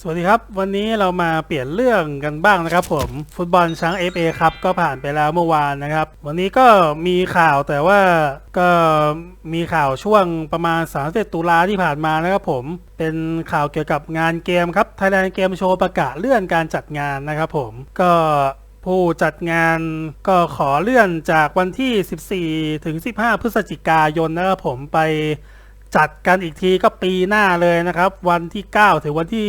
สวัสดีครับ วันนี้เรามาเปลี่ยนเรื่องกันบ้างนะครับผมฟุตบอลช้าง FA ครับก็ผ่านไปแล้วเมื่อวานนะครับ วันนี้ก็มีข่าวแต่ว่าก็มีข่าวช่วงประมาณ31ตุลาที่ผ่านมานะครับผมเป็นข่าวเกี่ยวกับงานเกมครับ Thailand Game Show ประกาศเลื่อนการจัดงานนะครับผมก็ผู้จัดงานก็ขอเลื่อนจากวันที่ 14 ถึง 15 พฤศจิกายนนะครับผมไป จัดกันอีกทีก็ปีหน้าเลยนะครับ วันที่ 9 ถึงวันที่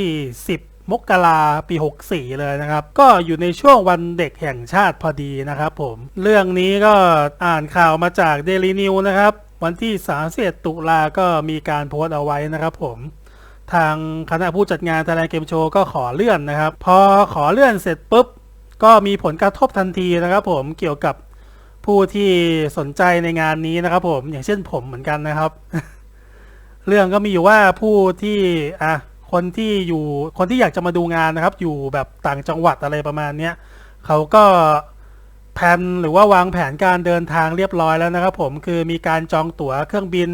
10มกราปี 64 เลยนะครับ ก็อยู่ในช่วงวันเด็กแห่งชาติพอดีนะครับผม เรื่องนี้ก็อ่านข่าวมาจาก Daily New นะครับ วันที่ 31 ตุลาก็มีการโพสต์เอาไว้นะครับผม ทางคณะผู้จัดงาน Thailand Game Show ก็ขอเลื่อนนะครับ พอขอเลื่อนเสร็จปุ๊บ ก็มีผลกระทบทันทีนะครับผมเกี่ยวกับผู้ที่สนใจในงานนี้นะครับผมอย่างเช่นผมเหมือนกันนะครับ เรื่องก็มีอยู่ว่าผู้ที่อะคนที่อยู่คนที่อยากจะมาดูงานนะครับ อยู่แบบต่างจังหวัดอะไรประมาณเนี้ยเขาก็แผนหรือว่าวางแผนการเดินทางเรียบร้อยแล้วนะครับ ผมคือมีการจองตั๋วเครื่องบิน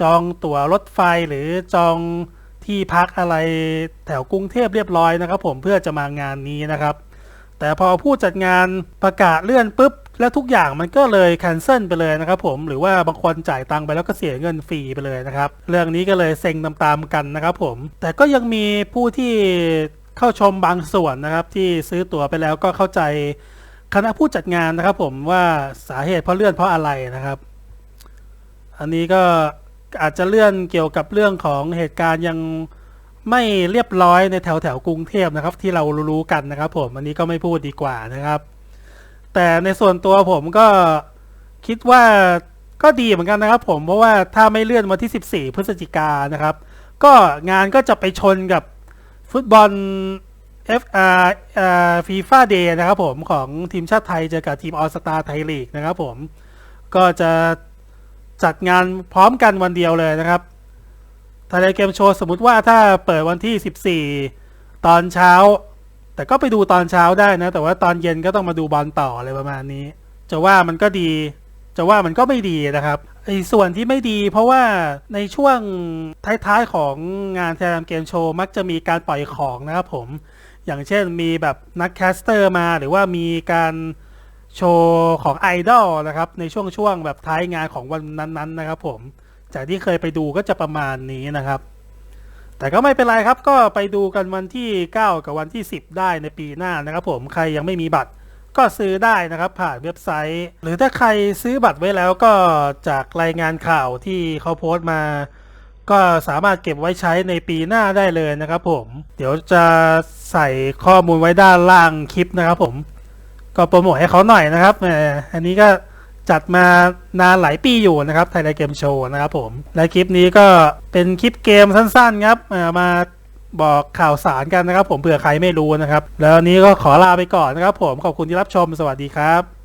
จองตั๋วรถไฟหรือจองที่พักอะไรแถวกรุงเทพเรียบร้อยนะครับ ผมเพื่อจะมางานนี้นะครับ แต่พอผู้จัดงานประกาศเลื่อนปุ๊บ แล้วทุกอย่างมันก็เลยแคนเซิลไปเลยนะครับผมหรือว่าบางคนจ่ายตังค์ไปแล้วก็เสียเงินฟรีไปเลยนะครับ เรื่องนี้ก็เลยเซ็งตามๆกันนะครับผม แต่ก็ยังมีผู้ที่เข้าชมบางส่วนนะครับ ที่ซื้อตั๋วไปแล้วก็เข้าใจคณะผู้จัดงานนะครับ ผมว่าสาเหตุเพราะเลื่อนเพราะอะไรนะครับ อันนี้ก็อาจจะเลื่อนเกี่ยวกับเรื่องของเหตุการณ์ยังไม่เรียบร้อยในแถวแถวๆกรุงเทพนะครับ ที่เรารู้ๆกันนะครับ ผมอันนี้ก็ไม่พูดดีกว่านะครับ แต่ในส่วนตัวผมก็คิดว่าก็ดีเหมือนกันนะครับ ผมเพราะว่าถ้าไม่เลื่อนมาที่ 14 พฤศจิกานะครับ ก็งานก็จะไปชนกับฟุตบอล FR ฟีฟ่าเดย์นะครับผมของทีมชาติไทยเจอกับทีมออสตาไทยลีกนะครับผมก็จะจัดงานพร้อมกันวันเดียวเลยนะครับไทยแลนเกมโชว์สมมติว่าถ้าเปิดวันที่ 14 ตอนเช้า แต่ก็ไปดูตอนเช้าได้นะ แต่ว่าตอนเย็นก็ต้องมาดูบอลต่ออะไรประมาณนี้ จะว่ามันก็ดี จะว่ามันก็ไม่ดีนะครับไอ้ส่วนที่ไม่ดีเพราะว่าในช่วงท้ายๆของงานไทยแลนเกมโชว์มักจะมีการปล่อยของนะครับผม อย่างเช่นมีแบบนักแคสเตอร์มาหรือว่ามีการโชว์ของไอดอลนะครับ ในช่วงช่วงแบบท้ายงานของวันนั้นๆนะครับผม จากที่เคยไปดูก็จะประมาณนี้นะครับ แต่ก็ไม่เป็นไรครับก็ไปดูกันวันที่ 9 กับวันที่ 10 ได้ในปีหน้านะครับผมใครยังไม่มีบัตรก็ซื้อได้นะครับผ่านเว็บไซต์ หรือถ้าใครซื้อบัตรไว้แล้วก็จากรายงานข่าวที่เขาโพสต์มา ก็สามารถเก็บไว้ใช้ในปีหน้าได้เลยนะครับผมเดี๋ยวจะใส่ข้อมูลไว้ด้านล่างคลิปนะครับผม ก็โปรโมทให้เขาหน่อยนะครับแหมอันนี้ก็ จัดมานานหลายปีอยู่นะครับไทยไลเกมโชว์นะครับผม และคลิปนี้ก็เป็นคลิปเกมสั้นๆครับมาบอกข่าวสารกันนะครับ ผมเผื่อใครไม่รู้นะครับ แล้วนี้ก็ขอลาไปก่อนนะครับ ผมขอบคุณที่รับชมสวัสดีครับ